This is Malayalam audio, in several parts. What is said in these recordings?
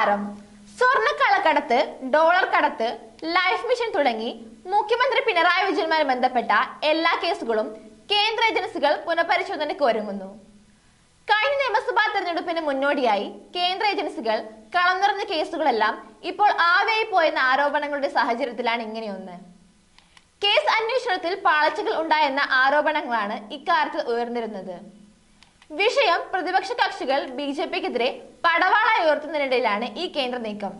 നമസ്കാരം സ്വർണക്കള്ളക്കടത്ത് ഡോളർ കടത്ത് ലൈഫ് മിഷൻ തുടങ്ങി മുഖ്യമന്ത്രി പിണറായി വിജയനുമായി ബന്ധപ്പെട്ട എല്ലാ കേസുകളും കേന്ദ്ര ഏജൻസികൾ പുനഃപരിശോധനയ്ക്ക് ഒരുങ്ങുന്നു. കഴിഞ്ഞ നിയമസഭാ തെരഞ്ഞെടുപ്പിന് മുന്നോടിയായി കേന്ദ്ര ഏജൻസികൾ കളം നിറഞ്ഞ കേസുകളെല്ലാം ഇപ്പോൾ ആവേയി പോയെന്ന ആരോപണങ്ങളുടെ സാഹചര്യത്തിലാണ് ഇങ്ങനെയൊന്ന്. കേസ് അന്വേഷണത്തിൽ പാളച്ചകൾ ഉണ്ടായെന്ന ആരോപണങ്ങളാണ് ഇക്കാര്യത്തിൽ ഉയർന്നിരുന്നത്. വിഷയം പ്രതിപക്ഷ കക്ഷികൾ ബി ജെ പിക്കെതിരെ പടവാളായി ഉയർത്തുന്നതിനിടയിലാണ് ഈ കേന്ദ്ര നീക്കം.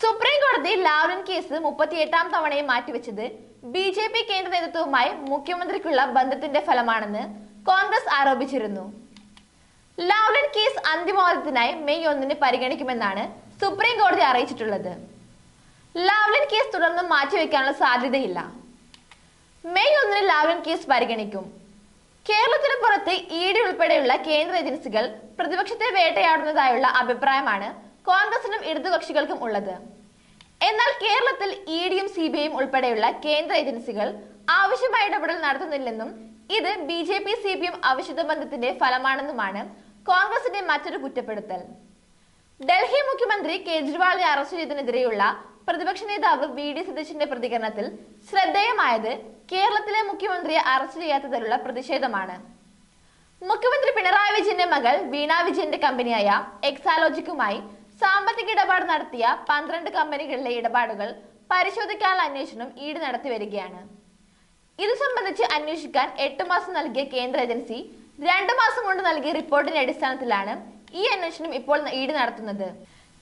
സുപ്രീം കോടതി ലാവ്ലിൻ കേസ് മുപ്പത്തിയെട്ടാം തവണയും മാറ്റിവെച്ചത് ബി ജെ പി കേന്ദ്ര നേതൃത്വവുമായി മുഖ്യമന്ത്രിക്കുള്ള ബന്ധത്തിന്റെ ഫലമാണെന്ന് കോൺഗ്രസ് ആരോപിച്ചിരുന്നു. ലാവ്ലിൻ കേസ് അന്തിമവാദത്തിനായി മെയ് ഒന്നിന് പരിഗണിക്കുമെന്നാണ് സുപ്രീം കോടതി അറിയിച്ചിട്ടുള്ളത്. ലാവ്ലിൻ കേസ് തുടർന്ന് മാറ്റിവെക്കാനുള്ള സാധ്യതയില്ല. മെയ് ഒന്നിന് ലാവ്ലിൻ കേസ് പരിഗണിക്കും. കേരളത്തിന് പുറത്ത് ഇ ഡി ഉൾപ്പെടെയുള്ള കേന്ദ്ര ഏജൻസികൾ പ്രതിപക്ഷത്തെ വേട്ടയാടുന്നതായുള്ള അഭിപ്രായമാണ് കോൺഗ്രസിനും ഇടതുകക്ഷികൾക്കും ഉള്ളത്. എന്നാൽ കേരളത്തിൽ ഇ ഡിയും സി ബി ഐയും ഉൾപ്പെടെയുള്ള കേന്ദ്ര ഏജൻസികൾ ആവശ്യമായ ഇടപെടൽ നടത്തുന്നില്ലെന്നും ഇത് B J P C P M അവിശുദ്ധ ബന്ധത്തിന്റെ ഫലമാണെന്നുമാണ് കോൺഗ്രസിന്റെ മറ്റൊരു കുറ്റപ്പെടുത്തൽ. ഡൽഹി മുഖ്യമന്ത്രി കേജ്രിവാളിനെ അറസ്റ്റ് ചെയ്തതിനെതിരെയുള്ള പ്രതിപക്ഷ നേതാവ് വി ഡി സതീശന്റെ പ്രതികരണത്തിൽ ശ്രദ്ധേയമായത് കേരളത്തിലെ മുഖ്യമന്ത്രിയെ അറസ്റ്റ് ചെയ്യാത്തതിലുള്ള പ്രതിഷേധമാണ്. മുഖ്യമന്ത്രി പിണറായി വിജയന്റെ മകൾ വീണ വിജയന്റെ കമ്പനിയായ എക്സാലോജിക്കുമായി സാമ്പത്തിക ഇടപാട് നടത്തിയ പന്ത്രണ്ട് കമ്പനികളിലെ ഇടപാടുകൾ പരിശോധിക്കാനുള്ള അന്വേഷണം ഈട് നടത്തി വരികയാണ്. ഇത് സംബന്ധിച്ച് അന്വേഷിക്കാൻ എട്ട് മാസം നൽകിയ കേന്ദ്ര ഏജൻസി രണ്ടു മാസം കൊണ്ട് നൽകിയ റിപ്പോർട്ടിന്റെ അടിസ്ഥാനത്തിലാണ് ഈ അന്വേഷണം ഇപ്പോൾ ഈട് നടത്തുന്നത്.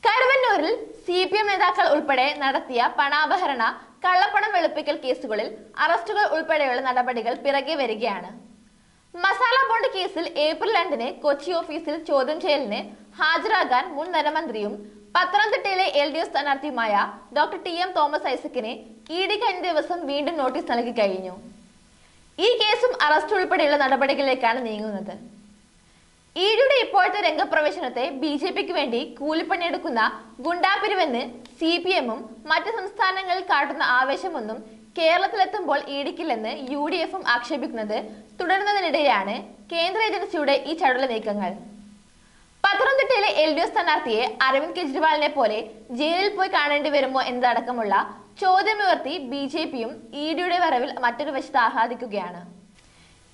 കരുവന്നൂരിൽ സി പി എം നേതാക്കൾ ഉൾപ്പെടെ നടത്തിയ പണാപഹരണ കള്ളപ്പണം വെളുപ്പിക്കൽ കേസുകളിൽ അറസ്റ്റുകൾ ഉൾപ്പെടെയുള്ള നടപടികൾ പിറകെ വരികയാണ്. മസാല ബോണ്ട് കേസിൽ ഏപ്രിൽ രണ്ടിന് കൊച്ചി ഓഫീസിൽ ചോദ്യം ചെയ്യലിന് ഹാജരാകാൻ മുൻ ധനമന്ത്രിയും പത്തനംതിട്ടയിലെ എൽ ഡി എഫ് സ്ഥാനാർത്ഥിയുമായ ഡോക്ടർ ടി എം തോമസ് ഐസക്കിന് ഇ ഡി കഴിഞ്ഞ ദിവസം വീണ്ടും നോട്ടീസ് നൽകി കഴിഞ്ഞു. ഈ കേസും അറസ്റ്റ് ഉൾപ്പെടെയുള്ള നടപടികളിലേക്കാണ് നീങ്ങുന്നത്. ഇഡിയുടെ ഇപ്പോഴത്തെ രംഗപ്രവേശനത്തെ ബി ജെ പിക്ക് വേണ്ടി കൂലിപ്പണിയെടുക്കുന്ന ഗുണ്ടാപിരിവെന്ന് സി പി എമ്മും മറ്റ് സംസ്ഥാനങ്ങളിൽ കാട്ടുന്ന ആവേശമൊന്നും കേരളത്തിലെത്തുമ്പോൾ ഈടിക്കില്ലെന്ന് യു ഡി എഫും ആക്ഷേപിക്കുന്നത് തുടരുന്നതിനിടെയാണ് കേന്ദ്ര ഏജൻസിയുടെ ഈ ചടുല നീക്കങ്ങൾ. പത്തനംതിട്ടയിലെ എൽ ഡി എഫ് സ്ഥാനാർത്ഥിയെ അരവിന്ദ് കെജ്രിവാളിനെ പോലെ ജയിലിൽ പോയി കാണേണ്ടി വരുമോ എന്നതടക്കമുള്ള ചോദ്യമുയർത്തി ബി ജെ പിയും ഇ ഡിയുടെ വരവിൽ മറ്റൊരു വശത്ത് ആഹ്ലാദിക്കുകയാണ്.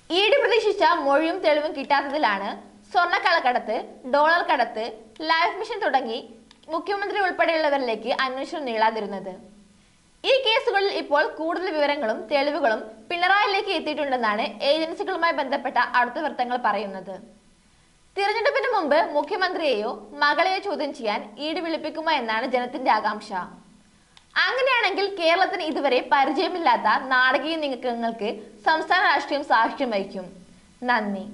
ഇ ഡി പ്രതീക്ഷിച്ച മൊഴിയും തെളിവും കിട്ടാത്തതിലാണ് സ്വർണക്കള്ളക്കടത്ത് ഡോളർ കടത്ത് ലൈഫ് മിഷൻ തുടങ്ങി മുഖ്യമന്ത്രി ഉൾപ്പെടെയുള്ളവരിലേക്ക് അന്വേഷണം നീളാതിരുന്നത്. ഈ കേസുകളിൽ ഇപ്പോൾ കൂടുതൽ വിവരങ്ങളും തെളിവുകളും പിണറായിലേക്ക് എത്തിയിട്ടുണ്ടെന്നാണ് ഏജൻസികളുമായി ബന്ധപ്പെട്ട അടുത്ത വൃത്തങ്ങൾ പറയുന്നത്. തിരഞ്ഞെടുപ്പിന് മുമ്പ് മുഖ്യമന്ത്രിയെയോ മകളെയോ ചോദ്യം ചെയ്യാൻ ഈട് വിളിപ്പിക്കുമോ എന്നാണ് ജനത്തിന്റെ ആകാംക്ഷ. അങ്ങനെയാണെങ്കിൽ കേരളത്തിന് ഇതുവരെ പരിചയമില്ലാത്ത നാടകീയ നീക്കങ്ങൾക്ക് സംസ്ഥാന രാഷ്ട്രീയം സാക്ഷ്യം വഹിക്കും. നന്ദി.